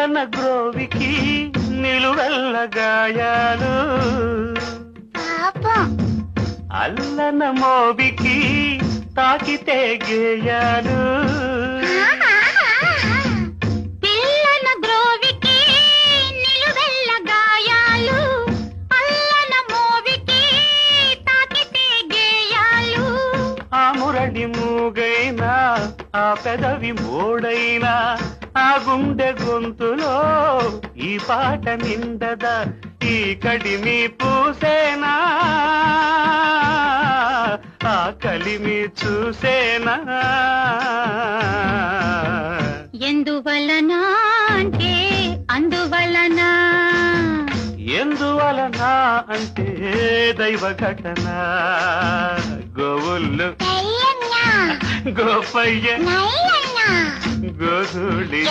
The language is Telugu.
అల్లన గ్రోవికి నిలువెల్ల గాయాలు. అల్లన మోబికి తాకితే గేయాలు. పిల్లన గ్రోవికి నిలువెల్ల గాయాలు. అల్లన మోవికి తాకితే గేయాలు. ఆ మురళి మూగైనా ఆ పెదవి మోడైనా ఆ గుండె గొంతులో ఈ పాట నిండదా? ఈ కడిమి పూసేనా? ఆ కలిమి చూసేనా? ఎందువలన అంటే అందువలన? ఎందువలన అంటే దైవ ఘటన. గోవుళ్ళు. గోపయ్య. 这里。